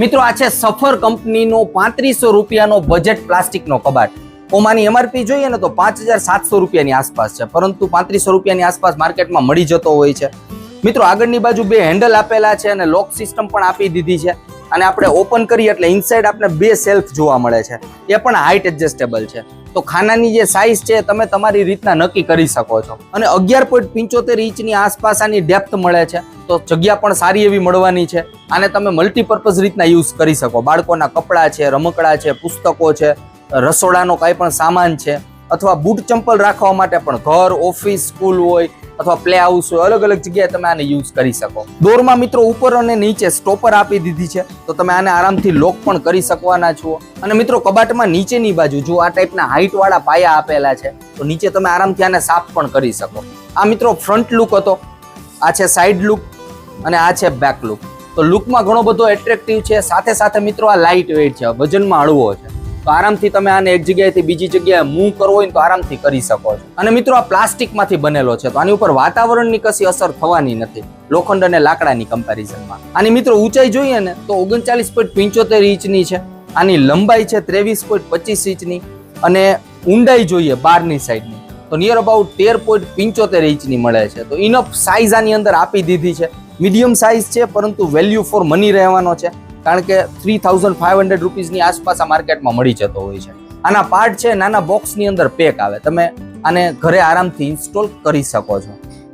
મિત્રો, આ છે સફર કંપનીનો પાંત્રીસો રૂપિયાનો બજેટ પ્લાસ્ટિકનો કબાટ. ઓમાની એમઆરપી જોઈએ ને તો પાંચ હજાર સાતસો રૂપિયાની આસપાસ છે, પરંતુ પાંત્રીસો રૂપિયાની આસપાસ માર્કેટમાં મળી જતો હોય છે. મિત્રો, આગળની બાજુ બે હેન્ડલ આપેલા છે અને લોક સિસ્ટમ પણ આપી દીધી છે. અને આપણે ઓપન કરીએ એટલે ઇનસાઇડ આપણે બે સેલ્ફ જોવા મળે છે. એ પણ હાઇટ એડજસ્ટેબલ છે. તો ખાનાની જે સાઇઝ છે, તમે તમારી રીતના નક્કી કરી શકો છો. અને અગિયાર પોઈન્ટ પંચોતેર ઇંચની આસપાસ આની ડેપ્થ મળે છે. તો જગ્યા પણ સારી એવી મળવાની છે. આને તમે મલ્ટીપર્પઝ રીતના યુઝ કરી શકો. બાળકોના કપડાં છે, રમકડાં છે, પુસ્તકો છે, રસોડાનો કાંઈ પણ સામાન છે. અથવા બૂટ ચંપલ રાખવા માટે પણ ઘર, ઓફિસ, સ્કૂલ હોય અથવા પ્લે હાઉસ હોય, અલગ અલગ જગ્યાએ તમે આને યુઝ કરી શકો. દોરમાં મિત્રો ઉપર અને નીચે સ્ટોપર આપી દીધી છે, તો તમે આને આરામથી લોક પણ કરી શકવાના છો. અને મિત્રો કબાટમાં નીચેની બાજુ જો આ ટાઈપના હાઈટ વાળા પાયા આપેલા છે, તો નીચે તમે આરામથી આને સાફ પણ કરી શકો. આ મિત્રો ફ્રન્ટ લુક હતો, આ છે સાઈડ લુક અને આ છે બેક લુક તો લુકમાં ઘણો બધો એટ્રેક્ટિવ છે, સાથે સાથે મિત્રો આ લાઇટ વેઇટ છે, વજનમાં હળવો છે. તો આરામથી તમે આને એક જગ્યાએથી બીજી જગ્યાએ મૂવ કરવો હોય તો આરામથી કરી શકો છો. અને મિત્રો આ પ્લાસ્ટિકમાંથી બનેલો છે. તો આની ઉપર વાતાવરણની કશી અસર થવાની નથી. લોખંડ અને લાકડાની કમ્પેરિઝનમાં આની મિત્રો ઊંચાઈ જોઈએ ને તો ઓગણચાલીસ પોઈન્ટ પંચોતેર ઇંચની છે. આની લંબાઈ છે ત્રેવીસ પોઈન્ટ પચીસ ઇંચની અને ઊંડાઈ જોઈએ બારની સાઈડની તો નિયર અબાઉટ તેર પોઈન્ટ પંચોતેર ઇંચની મળે છે. તો ઇનફ સાઇઝ આની અંદર આપી દીધી છે. મીડિયમ સાઇઝ છે, પરંતુ વેલ્યુ ફોર મની રહેવાનો છે. કારણ કે થ્રી થાઉઝન્ડ ફાઇવ હંડ્રેડ રૂપીઝની આસપાસ આ માર્કેટમાં મળી જતો હોય છે. આના પાર્ટ છે, નાના બોક્સની અંદર પેક આવે. તમે આને ઘરે આરામથી ઇન્સ્ટોલ કરી શકો છો.